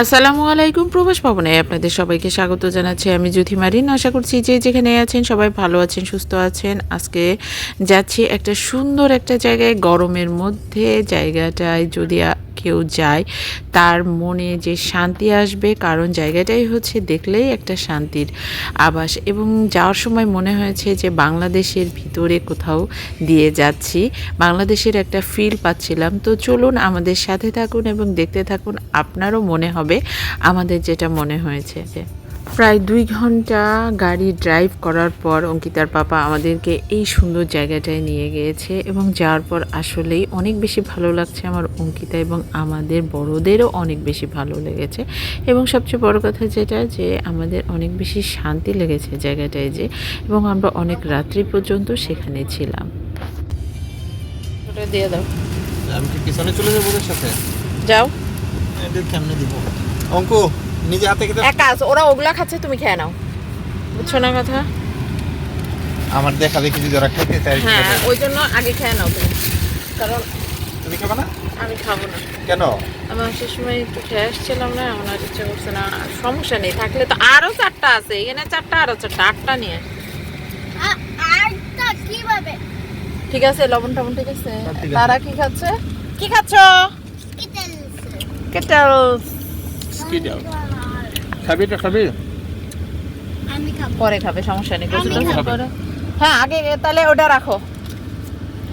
আসসালামু আলাইকুম প্রবাস ভবনে আপনাদের সবাইকে স্বাগত জানাচ্ছি আমি জ্যোতি মারিন। আশা করছি যে যেখানে আছেন সবাই ভালো আছেন, সুস্থ আছেন। আজকে যাচ্ছি একটা সুন্দর একটা জায়গায়, গরমের মধ্যে জায়গাটায় যদি কেউ যায়, তার মনে যে শান্তি আসবে কারণ জায়গাটাই হচ্ছে দেখলেই একটা শান্তির আবাস। এবং যাওয়ার সময় মনে হয়েছে যে বাংলাদেশের ভিতরে কোথাও দিয়ে যাচ্ছি, বাংলাদেশের একটা ফিল পাচ্ছিলাম। তো চলুন আমাদের সাথে থাকুন এবং দেখতে থাকুন, আপনারও মনে হবে আমাদের যেটা মনে হয়েছে প্রায় দুই ঘণ্টা গাড়ি ড্রাইভ করার পর অঙ্কিতার পাপা আমাদেরকে এই সুন্দর জায়গাটায় নিয়ে গিয়েছে এবং যাওয়ার পর আসলেই অনেক বেশি ভালো লাগছে আমার অঙ্কিতা এবং আমাদের বড়দেরও অনেক বেশি ভালো লেগেছে। এবং সবচেয়ে বড় কথা যেটা যে আমাদের অনেক বেশি শান্তি লেগেছে জায়গাটায় যে এবং আমরা অনেক রাত্রি পর্যন্ত সেখানে ছিলাম। ওটা দিয়ে দাও। আমি কি পিছনে চলে যাব ওদের সাথে? যাও। এদের কেমনে দিব? অঙ্ক! নিজে হাতে খেতে এক কাজ ওরা ওগুলা খাচ্ছে তুমি খেয়ে নাও। বুঝছ না কথা? আমার দেখা দেখি যদি ওরা খেতে চাই হ্যাঁ ওই জন্য আগে খেয়ে নাও তুমি। কারণ তুমি খাবে না? আমি খাব না। কেন? আমার সে সময় একটু খেয়ে আসছিলাম না এখন আর ইচ্ছা করছে না। আর সমস্যা নেই থাকলে তো আরও চারটা আছে। এখানে চারটা আরও চারটা আটটা নিয়ে আস। আ- কীভাবে? ঠিক আছে লবণ টবণ ঠিক আছে। আছে। তারা কি খাচ্ছে? কি খাচ্ছ? কিটেলস কেটেলস খাবি এটা খাবি আমি খাব পরে খাবে সমস্যা নেই। হ্যাঁ আগে তাহলে ওটা রাখো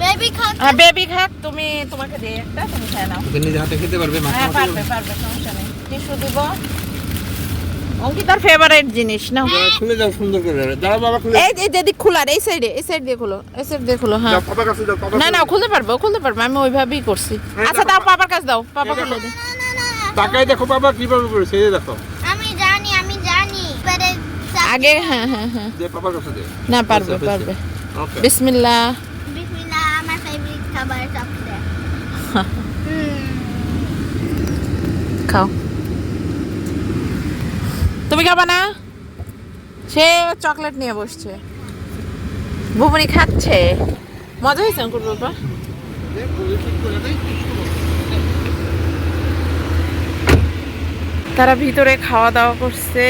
বেবি খাও হ্যাঁ বেবি খাক তুমি তোমাকে একটা তুমি খেয়ে নাও ওকে নিজে হাতে খেতে পারবে হ্যাঁ পারবে পারবে সমস্যা নেই টিস্যু দিব অঙ্কিতার ফেভারিট জিনিস না। খুলে যাও সুন্দর করে দাঁড়াও বাবা খুলে এই খোলার এই সাইডে এই সাইড দিয়ে খোলো এই সাইড দিয়ে খোলো হ্যাঁ পাপা কাছে পাপা না না খুলতে পারব খুলতে পারব আমি ওইভাবেই করছি আচ্ছা দাও পাপার কাছে দাও পাপা খুলে দে না না না তাকাই দেখো বাবা কীভাবে করেছে এই দেখো আমি জানি আমি জানি এবারে আগে হ্যাঁ হ্যাঁ হ্যাঁ। যে পাপার কাছে দে না পারবে আচ্ছা, পারবে। ওকে বিসমিল্লাহ। বিসমিল্লাহ আমার ফেভারিট খাবার চকলেট। খাও। তুমি খাবা না? সে চকলেট নিয়ে বসছে। ভুবনি খাচ্ছে। মজা হয়েছে অঙ্কুর বাবা? তারা ভিতরে খাওয়া দাওয়া করছে।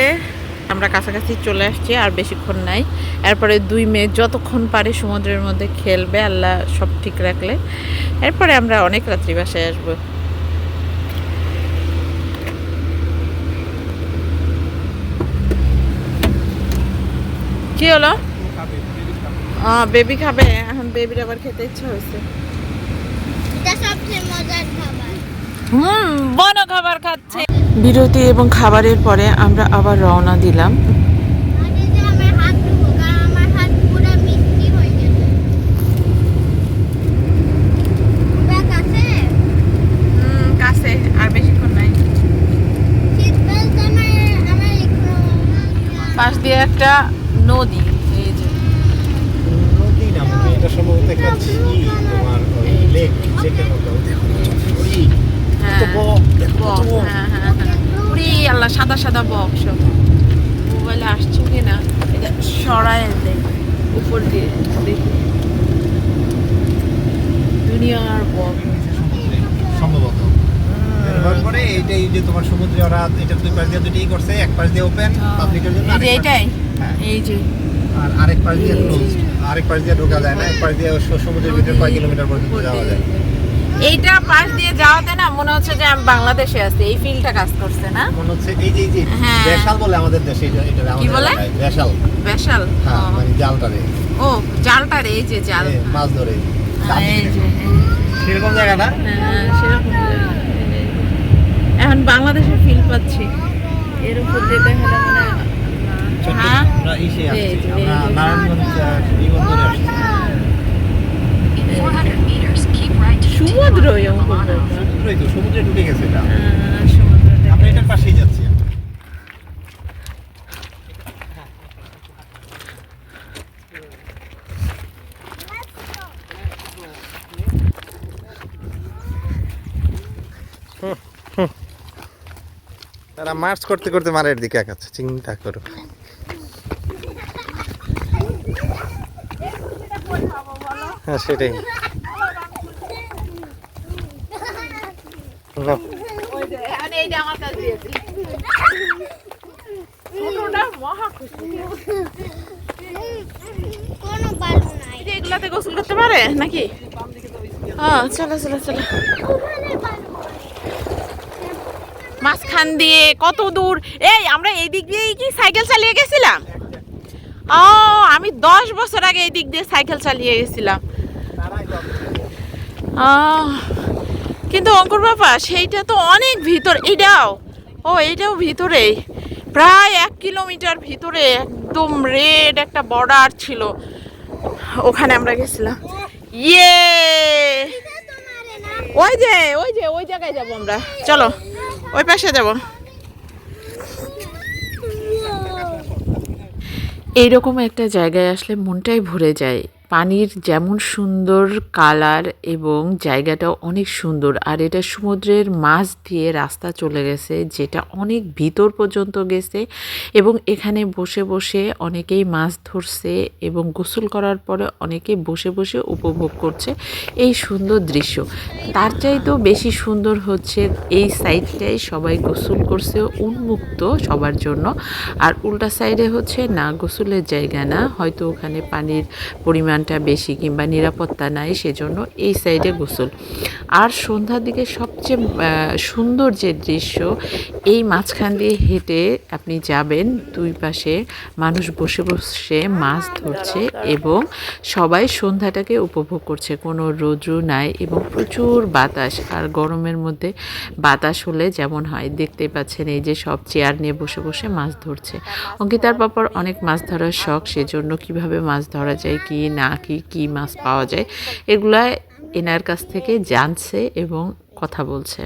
আমরা কাছাকাছি চলে আসছি আর বেশিক্ষণ নাই। এরপরে দুই মেয়ে যতক্ষণ পারে সমুদ্রের মধ্যে খেলবে আল্লাহ সব ঠিক রাখলে। এরপরে আমরা অনেক রাত্রি বাসায় আসব। কি হলো? বেবি খাবে এখন বেবির আবার খেতে ইচ্ছা হয়েছে। হুম বন খাবার খাচ্ছে। বিরতি এবং খাবারের পরে আমরা আবার রওনা দিলাম। পাশ দিয়ে একটা নদী এই যে। নদী না মানে এটা সম্ভবত একটা ঝিল তোমার লেক লেকের মতো। হ্যাঁ হ্যাঁ হ্যাঁ হ্যাঁ উরি আল্লাহ সাদা সাদা বক সব। মোবাইলে আসছে কিনা এটা সরায় দেয় উপর দিয়ে দেখি। দুনিয়ার বক। সম্ভবত। পরে এইটাই যে তোমার সমুদ্রে ওরা এটা দুই পাশ দিয়ে দুটোই করছে এক পাশ দিয়ে ওপেন পাবলিকের জন্য এই যে আরেক পাশ- এইটাই? হ্যাঁ। এই যে। আর আরেক পাশ দিয়ে ক্লোজ আরেক পাশ দিয়ে ঢোকা যায় না এক পাশ দিয়ে সমুদ্রের ভিতরে কয় কিলোমিটার পর্যন্ত যাওয়া যায়। এইটা পাশ দিয়ে যাওয়াতে না মনে হচ্ছে যে আমি বাংলাদেশে আছি এই ফিলটা কাজ করছে না? মনে হচ্ছে এই যে এই যে হ্যাঁ। বেশাল বলে আমাদের দেশে এটা আমাদের বলে? বেশাল বেশাল হ্যাঁ। মানে জালটারে ও জালটা রে এই যে জাল। মাছ ধরে। হ্যাঁ, সেরকম জায়গা না? হ্যাঁ সেরকম। এখন বাংলাদেশের ফিল পাচ্ছি। এর উপর দিয়ে দেখা যায় মানে হ্যাঁ আমরা ইসে আসছি। আমরা নারায়ণগঞ্জ আহ, বিমানবন্দরে আসছি। To সমুদ্র Tijuana, সমুদ্রই তো সমুদ্রে ঢুকে গেছে এটা। আমরা এটার পাশেই যাচ্ছি তারা মার্চ করতে করতে মারের দিকে একাচ্ছে চিন্তা করো। হ্যাঁ সেটাই নাও। মানে এইটা আমার কাছে দিয়েছি। ছোটটা মহা খুশি। কোনো বালু নাই। এগুলাতে গোসল করতে পারে নাকি? হ্যাঁ চলো চলো চলো। মাঝখান দিয়ে কত দূর। এই আমরা এই দিক দিয়েই কি সাইকেল চালিয়ে গেছিলাম? ও আমি দশ বছর আগে এই দিক দিয়ে সাইকেল চালিয়ে গেছিলাম। আহ, কিন্তু অঙ্কুর বাবা, সেইটা তো অনেক ভিতর, এটাও, ও, এটাও ভিতরে, প্রায় এক কিলোমিটার ভিতরে একদম রেড একটা বর্ডার ছিল, ওখানে আমরা গেছিলাম। ইয়ে! ওই যে ওই যে, ওই জায়গায় যাব আমরা, চলো, ওই পাশে যাব। এইরকম একটা জায়গায় আসলে মনটাই ভরে যায়। পানির যেমন সুন্দর কালার এবং জায়গাটা অনেক সুন্দর, আর এটা সমুদ্রের মাছ দিয়ে রাস্তা চলে গেছে, যেটা অনেক ভিতর পর্যন্ত গেছে এবং এখানে বসে বসে অনেকেই মাছ ধরছে এবং গোসল করার পরে অনেকে বসে বসে উপভোগ করছে এই সুন্দর দৃশ্য। তার চাইতেও বেশি সুন্দর হচ্ছে এই সাইডটাই সবাই গোসল করছে উন্মুক্ত সবার জন্য, আর উল্টা সাইডে হচ্ছে না গোসলের জায়গা না, হয়তো ওখানে পানির পরিমাণটা বেশি কিংবা নিরাপত্তা নাই, সেজন্য এই সাইডে গোসল। আর সন্ধ্যার দিকে সবচেয়ে সুন্দর যে দৃশ্য, এই মাঝখান দিয়ে হেঁটে আপনি যাবেন, দুই পাশে মানুষ বসে বসে মাছ ধরছে এবং সবাই সন্ধ্যাটাকে উপভোগ করছে। কোনো রোদ্রু নাই এবং প্রচুর বাতাস, আর গরমের মধ্যে বাতাস হলে যেমন হয়, দেখতে পাচ্ছেন এই যে সব চেয়ার নিয়ে বসে বসে মাছ ধরছে। অঙ্কিতার বাবার অনেক মাছ ধরার শখ, সেজন্য কীভাবে মাছ ধরা যায়, কি না কি কি মাছ পাওয়া যায়, এগুলা এনার কাছ থেকে জানছে এবং কথা বলছে।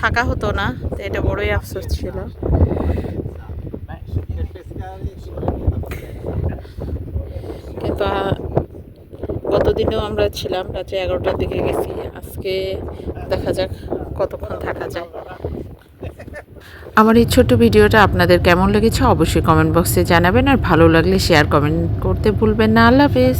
থাকা হতো না, তো এটা বড়ই আফসোস ছিল। কিন্তু গতদিনেও আমরা ছিলাম রাত্রে এগারোটার দিকে গেছি। আজকে দেখা যাক কতক্ষণ থাকা যায়। আমার এই ছোট্ট ভিডিওটা আপনাদের কেমন লেগেছে অবশ্যই কমেন্ট বক্সে জানাবেন, আর ভালো লাগলে শেয়ার কমেন্ট করতে ভুলবেন না। আল্লাহ হাফেজ।